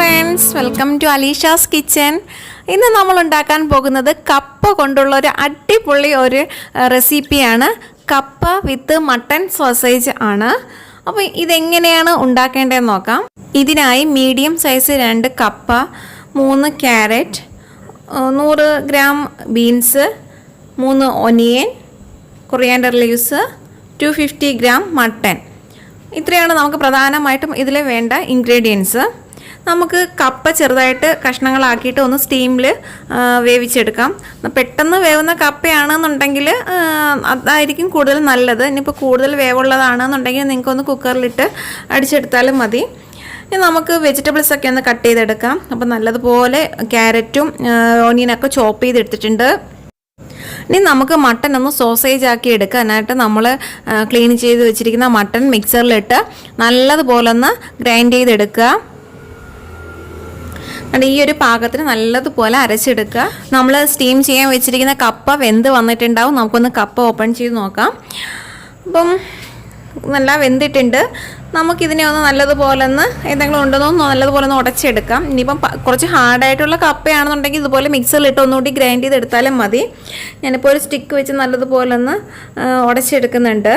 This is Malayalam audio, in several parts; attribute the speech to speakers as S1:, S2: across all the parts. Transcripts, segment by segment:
S1: Friends welcome to Alisha's kitchen ഇന്ന് നമ്മൾ ഉണ്ടാക്കാൻ പോകുന്നത് കപ്പ കൊണ്ടുള്ള ഒരു അടിപൊളി ഒരു റെസിപ്പിയാണ് കപ്പ വിത്ത് മട്ടൺ സോസേജ് ആണ്. അപ്പോൾ ഇതെങ്ങനെയാണ് ഉണ്ടാക്കേണ്ടതെന്ന് നോക്കാം. ഇതിനായി മീഡിയം സൈസ് രണ്ട് കപ്പ മൂന്ന് ക്യാരറ്റ് നൂറ് ഗ്രാം ബീൻസ് മൂന്ന് onion coriander leaves two fifty gram mutton ഇത്രയാണ് നമുക്ക് പ്രധാനമായിട്ടും ഇതിൽ വേണ്ട ഇൻഗ്രീഡിയൻസ് നമുക്ക് കപ്പ ചെറുതായിട്ട് കഷ്ണങ്ങളാക്കിയിട്ട് ഒന്ന് സ്റ്റീമിൽ വേവിച്ചെടുക്കാം. പെട്ടെന്ന് വേവുന്ന കപ്പയാണെന്നുണ്ടെങ്കിൽ അതായിരിക്കും കൂടുതൽ നല്ലത്. ഇനിയിപ്പോൾ കൂടുതൽ വേവുള്ളതാണെന്നുണ്ടെങ്കിൽ നിങ്ങൾക്കൊന്ന് കുക്കറിലിട്ട് അടിച്ചെടുത്താലും മതി. ഇനി നമുക്ക് വെജിറ്റബിൾസ് ഒക്കെ ഒന്ന് കട്ട് ചെയ്തെടുക്കാം. അപ്പോൾ നല്ലതുപോലെ ക്യാരറ്റും ഓണിയനൊക്കെ ചോപ്പ് ചെയ്തെടുത്തിട്ടുണ്ട്. ഇനി നമുക്ക് മട്ടൻ ഒന്ന് സോസേജ് ആക്കി എടുക്കാം. അതിനായിട്ട് നമ്മൾ ക്ലീൻ ചെയ്ത് വെച്ചിരിക്കുന്ന മട്ടൺ മിക്സറിലിട്ട് നല്ലതുപോലെ ഒന്ന് ഗ്രൈൻഡ് ചെയ്തെടുക്കുക. അത് ഈ ഒരു പാകത്തിന് നല്ലതുപോലെ അരച്ചെടുക്കുക. നമ്മൾ സ്റ്റീം ചെയ്യാൻ വെച്ചിരിക്കുന്ന കപ്പ വെന്ത് വന്നിട്ടുണ്ടാവും. നമുക്കൊന്ന് കപ്പ ഓപ്പൺ ചെയ്ത് നോക്കാം. അപ്പം നല്ല വെന്തിട്ടുണ്ട്. നമുക്കിതിനെ ഒന്ന് നല്ലതുപോലെ ഒന്ന് എന്തെങ്കിലും ഉണ്ടെന്നോ നല്ലതുപോലെ ഒന്ന് ഉടച്ചെടുക്കാം. ഇനിയിപ്പം കുറച്ച് ഹാർഡായിട്ടുള്ള കപ്പയാണെന്നുണ്ടെങ്കിൽ ഇതുപോലെ മിക്സറിലിട്ട് ഒന്നുകൂടി ഗ്രൈൻഡ് ചെയ്തെടുത്താലും മതി. ഞാനിപ്പോൾ ഒരു സ്റ്റിക്ക് വെച്ച് നല്ലതുപോലെ ഒന്ന് ഉടച്ചെടുക്കുന്നുണ്ട്.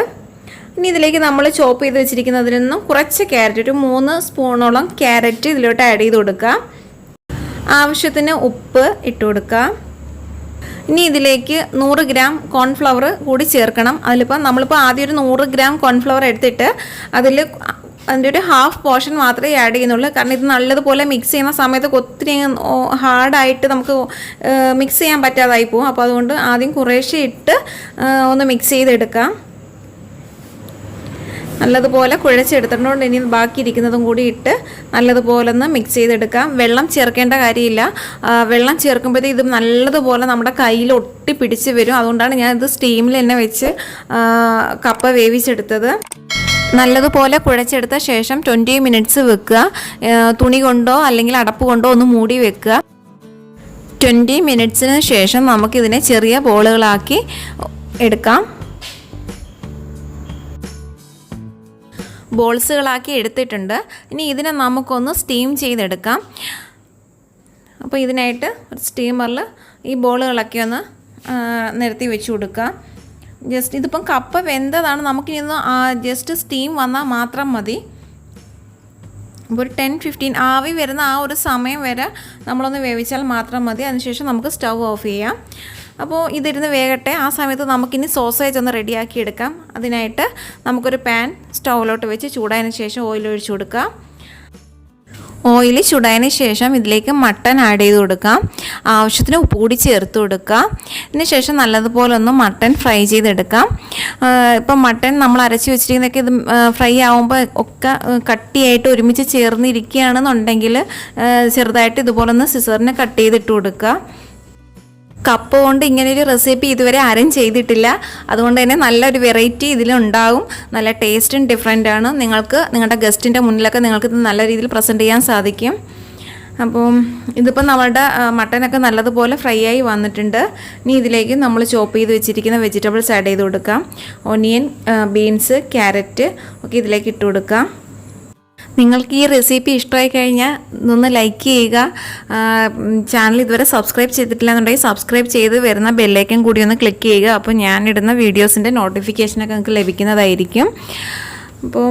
S1: ഇനി ഇതിലേക്ക് നമ്മൾ ചോപ്പ് ചെയ്ത് വെച്ചിരിക്കുന്നതിൽ നിന്നും കുറച്ച് ക്യാരറ്റ് ഒരു മൂന്ന് സ്പൂണോളം ക്യാരറ്റ് ഇതിലോട്ട് ആഡ് ചെയ്ത് കൊടുക്കുക ആവശ്യത്തിന് ഉപ്പ് ഇട്ട് കൊടുക്കുക. ഇനി ഇതിലേക്ക് നൂറ് ഗ്രാം കോൺഫ്ലവർ കൂടി ചേർക്കണം. അതിലിപ്പോൾ നമ്മളിപ്പോൾ ആദ്യം ഒരു നൂറ് ഗ്രാം കോൺഫ്ലവർ എടുത്തിട്ട് അതിൽ അതിന്റെ ഒരു ഹാഫ് പോർഷൻ മാത്രമേ ആഡ് ചെയ്യുന്നുള്ളൂ. കാരണം ഇത് നല്ലതുപോലെ മിക്സ് ചെയ്യുന്ന സമയത്ത് ഒത്തിരി ഹാർഡായിട്ട് നമുക്ക് മിക്സ് ചെയ്യാൻ പറ്റാതായി പോകും അപ്പോൾ അതുകൊണ്ട് ആദ്യം കുറേശ്ശെ ഇട്ട് ഒന്ന് മിക്സ് ചെയ്തെടുക്കാം. നല്ലതുപോലെ കുഴച്ചെടുത്തിട്ടുണ്ട്. ഇനി ബാക്കി ഇരിക്കുന്നതും കൂടി ഇട്ട് നല്ലതുപോലെ ഒന്ന് മിക്സ് ചെയ്തെടുക്കാം. വെള്ളം ചേർക്കേണ്ട കാര്യമില്ല. വെള്ളം ചേർക്കുമ്പോഴത്തേക്കും ഇത് നല്ലതുപോലെ നമ്മുടെ കയ്യിൽ ഒട്ടി പിടിച്ച് വരും. അതുകൊണ്ടാണ് ഞാൻ ഇത് സ്റ്റീമിൽ തന്നെ വെച്ച് കപ്പ വേവിച്ചെടുത്തത്. നല്ലതുപോലെ കുഴച്ചെടുത്ത ശേഷം ട്വന്റി മിനിറ്റ്സ് വെക്കുക. തുണി കൊണ്ടോ അല്ലെങ്കിൽ അടപ്പ് കൊണ്ടോ ഒന്ന് മൂടി വെക്കുക. ട്വന്റി മിനിറ്റ്സിന് ശേഷം നമുക്കിതിനെ ചെറിയ ബോളുകളാക്കി എടുക്കാം. ബോൾസുകളാക്കി എടുത്തിട്ടുണ്ട്. ഇനി ഇതിനെ നമുക്കൊന്ന് സ്റ്റീം ചെയ്തെടുക്കാം. അപ്പോൾ ഇതിനായിട്ട് ഒരു സ്റ്റീമറിൽ ഈ ബോളുകളൊക്കെ ഒന്ന് നിരത്തി വെച്ച് കൊടുക്കുക ജസ്റ്റ് ഇതിപ്പം കപ്പ വെന്തതാണ്. നമുക്കിന്ന് ജസ്റ്റ് സ്റ്റീം വന്നാൽ മാത്രം മതി. അപ്പോൾ ഒരു ടെൻ ഫിഫ്റ്റീൻ ആവി വരുന്ന ആ ഒരു സമയം വരെ നമ്മളൊന്ന് വേവിച്ചാൽ മാത്രം മതി. അതിനുശേഷം നമുക്ക് സ്റ്റൗ ഓഫ് ചെയ്യാം. അപ്പോൾ ഇതിരുന്ന് വേകട്ടെ. ആ സമയത്ത് നമുക്കിനി സോസേജ് ഒന്ന് റെഡിയാക്കി എടുക്കാം. അതിനായിട്ട് നമുക്കൊരു പാൻ സ്റ്റൗവിലോട്ട് വെച്ച് ചൂടായതിന് ശേഷം ഓയിൽ ഒഴിച്ചു കൊടുക്കാം ഓയിൽ ചൂടായതിന് ശേഷം ഇതിലേക്ക് മട്ടൺ ആഡ് ചെയ്ത് കൊടുക്കാം. ആവശ്യത്തിന് ഉപ്പ് കൂടി ചേർത്ത് കൊടുക്കാം ഇതിന് ശേഷം നല്ലതുപോലെ ഒന്ന് മട്ടൺ ഫ്രൈ ചെയ്തെടുക്കാം. ഇപ്പം മട്ടൺ നമ്മൾ അരച്ച് വെച്ചിരിക്കുന്നതൊക്കെ ഇത് ഫ്രൈ ആകുമ്പോൾ ഒക്കെ കട്ടിയായിട്ട് ഒരുമിച്ച് ചേർന്നിരിക്കുകയാണെന്നുണ്ടെങ്കിൽ ചെറുതായിട്ട് ഇതുപോലെ ഒന്ന് സിസറിന് കട്ട് ചെയ്തിട്ട് കൊടുക്കുക. കപ്പ കൊണ്ട് ഇങ്ങനൊരു റെസിപ്പി ഇതുവരെ ആരും ചെയ്തിട്ടില്ല. അതുകൊണ്ട് തന്നെ നല്ലൊരു വെറൈറ്റി ഇതിലുണ്ടാവും. നല്ല ടേസ്റ്റും ഡിഫറെന്റ് ആണ്. നിങ്ങൾക്ക് നിങ്ങളുടെ ഗസ്റ്റിന്റെ മുന്നിലൊക്കെ നിങ്ങൾക്ക് ഇത് നല്ല രീതിയിൽ പ്രസന്റ് ചെയ്യാൻ സാധിക്കും. അപ്പോൾ ഇതിപ്പോൾ നമ്മളുടെ മട്ടനൊക്കെ നല്ലതുപോലെ ഫ്രൈ ആയി വന്നിട്ടുണ്ട്. ഇനി ഇതിലേക്ക് നമ്മൾ ചോപ്പ് ചെയ്ത് വെച്ചിരിക്കുന്ന വെജിറ്റബിൾസ് ആഡ് ചെയ്ത് കൊടുക്കാം. ഒനിയൻ ബീൻസ് ക്യാരറ്റ് ഒക്കെ ഇതിലേക്ക് ഇട്ട് കൊടുക്കാം. നിങ്ങൾക്ക് ഈ റെസിപ്പി ഇഷ്ടമായി കഴിഞ്ഞാൽ ഒന്ന് ലൈക്ക് ചെയ്യുക. ചാനൽ ഇതുവരെ സബ്സ്ക്രൈബ് ചെയ്തിട്ടില്ല എന്നുണ്ടെങ്കിൽ സബ്സ്ക്രൈബ് ചെയ്ത് വരുന്ന ബെല്ലേക്കും കൂടി ഒന്ന് ക്ലിക്ക് ചെയ്യുക. അപ്പോൾ ഞാൻ ഇടുന്ന വീഡിയോസിന്റെ നോട്ടിഫിക്കേഷനൊക്കെ നിങ്ങൾക്ക് ലഭിക്കുന്നതായിരിക്കും. അപ്പോൾ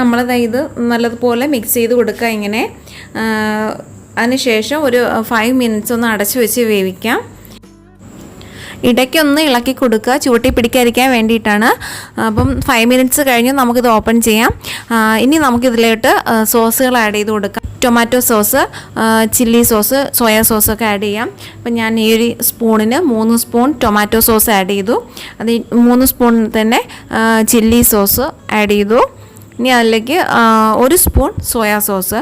S1: നമ്മളത് ഇത് നല്ലതുപോലെ മിക്സ് ചെയ്ത് കൊടുക്കുക ഇങ്ങനെ. അതിനുശേഷം ഒരു ഫൈവ് മിനിറ്റ്സ് ഒന്ന് അടച്ചു വെച്ച് വേവിക്കാം. ഇടയ്ക്കൊന്ന് ഇളക്കി കൊടുക്കുക ചുവട്ടി പിടിക്കാതിരിക്കാൻ വേണ്ടിയിട്ടാണ്. അപ്പം ഫൈവ് മിനിറ്റ്സ് കഴിഞ്ഞ് നമുക്കിത് ഓപ്പൺ ചെയ്യാം. ഇനി നമുക്കിതിലോട്ട് സോസുകൾ ആഡ് ചെയ്ത് കൊടുക്കാം. Tomato sauce chilli sauce soya sauce ഒക്കെ ആഡ് ചെയ്യാം. അപ്പം ഞാൻ ഈ ഒരു സ്പൂണിന് മൂന്ന് സ്പൂൺ ടൊമാറ്റോ സോസ് ആഡ് ചെയ്തു. അത് മൂന്ന് സ്പൂൺ തന്നെ ചില്ലി സോസ് ആഡ് ചെയ്തു. ഇനി അതിലേക്ക് ഒരു spoon soya sauce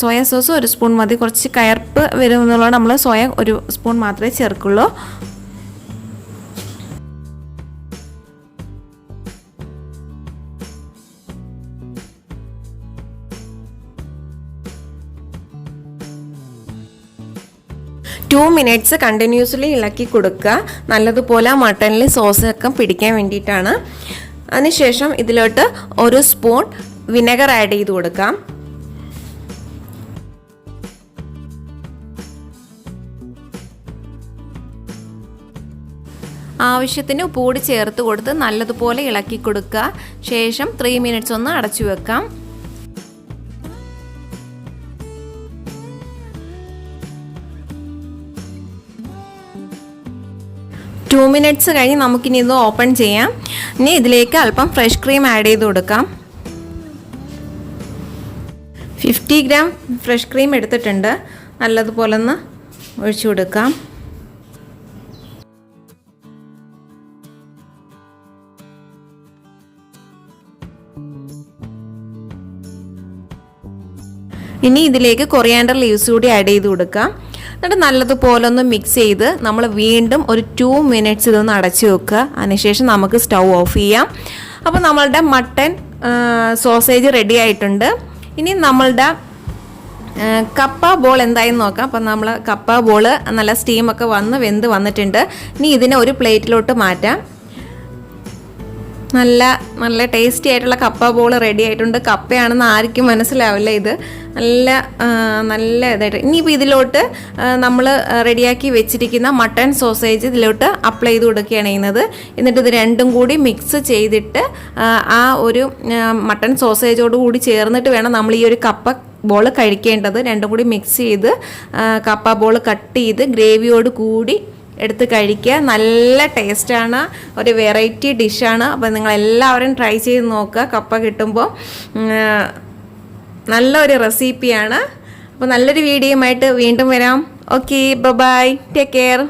S1: soya sauce ഒരു സ്പൂൺ മതി. കുറച്ച് കയർപ്പ് വരും നമ്മൾ സോയ ഒരു സ്പൂൺ മാത്രമേ ചേർക്കുള്ളൂ. ടു മിനിറ്റ്സ് കണ്ടിന്യൂസ്ലി ഇളക്കി കൊടുക്കുക. നല്ലതുപോലെ മട്ടണിൽ ഒക്കെ പിടിക്കാൻ വേണ്ടിയിട്ടാണ്. അതിനുശേഷം ഇതിലോട്ട് ഒരു സ്പൂൺ വിനെഗർ ആഡ് ചെയ്ത് കൊടുക്കാം. ആവശ്യത്തിന് ഉപ്പുകൂടി ചേർത്ത് കൊടുത്ത് നല്ലതുപോലെ ഇളക്കി കൊടുക്കുക. ശേഷം ത്രീ മിനിറ്റ്സ് ഒന്ന് അടച്ചു വെക്കാം. മിനിറ്റ്സ് കഴിഞ്ഞ് നമുക്കിനി ഇത് ഓപ്പൺ ചെയ്യാം. ഇനി ഇതിലേക്ക് അല്പം ഫ്രഷ് ക്രീം ആഡ് ചെയ്ത് കൊടുക്കാം. ഫിഫ്റ്റി ഗ്രാം ഫ്രഷ് ക്രീം എടുത്തിട്ടുണ്ട്. നല്ലതുപോലെ ഒന്ന് ഒഴിച്ചു കൊടുക്കാം. ഇനി ഇതിലേക്ക് കൊറിയാണ്ടർ ലീവ്സ് കൂടി ആഡ് ചെയ്ത് കൊടുക്കാം. എന്നിട്ട് നല്ലതുപോലെ ഒന്ന് മിക്സ് ചെയ്ത് നമ്മൾ വീണ്ടും ഒരു ടു മിനിറ്റ്സ് ഇതൊന്ന് അടച്ചു വെക്കുക. അതിനുശേഷം നമുക്ക് സ്റ്റൗ ഓഫ് ചെയ്യാം. അപ്പോൾ നമ്മളുടെ മട്ടൻ സോസേജ് റെഡി ആയിട്ടുണ്ട്. ഇനി നമ്മളുടെ കപ്പ ബോൾ എന്തായെന്ന് നോക്കാം. അപ്പം നമ്മൾ കപ്പ ബോൾ നല്ല സ്റ്റീമൊക്കെ വന്ന് വെന്ത് വന്നിട്ടുണ്ട്. ഇനി ഇതിനെ ഒരു പ്ലേറ്റിലോട്ട് മാറ്റാം. നല്ല നല്ല ടേസ്റ്റി ആയിട്ടുള്ള കപ്പ ബോൾ റെഡി ആയിട്ടുണ്ട്. കപ്പയാണെന്ന് ആർക്കും മനസ്സിലാവില്ല ഇത്. നല്ല നല്ല ഇതായിട്ട്. ഇനിയിപ്പോൾ ഇതിലോട്ട് നമ്മൾ റെഡിയാക്കി വെച്ചിരിക്കുന്ന മട്ടൺ സോസേജ് ഇതിലോട്ട് അപ്ലൈ ചെയ്ത് കൊടുക്കുകയാണ് ചെയ്യുന്നത്. എന്നിട്ട് ഇത് രണ്ടും കൂടി മിക്സ് ചെയ്തിട്ട് ആ, ഒരു മട്ടൺ സോസേജോട് കൂടി ചേർന്നിട്ട് വേണം നമ്മൾ ഈ ഒരു കപ്പ ബോൾ കഴിക്കേണ്ടത്. രണ്ടും കൂടി മിക്സ് ചെയ്ത് കപ്പ ബോൾ കട്ട് ചെയ്ത് ഗ്രേവിയോട് കൂടി എടുത്ത് കഴിക്കുക. നല്ല ടേസ്റ്റാണ്. ഒരു വെറൈറ്റി ഡിഷാണ്. അപ്പോൾ നിങ്ങളെല്ലാവരും ട്രൈ ചെയ്ത് നോക്കുക. കപ്പ കിട്ടുമ്പോൾ നല്ലൊരു റെസിപ്പിയാണ്. അപ്പോൾ നല്ലൊരു വീഡിയോയുമായിട്ട് വീണ്ടും വരാം. Okay bye take care.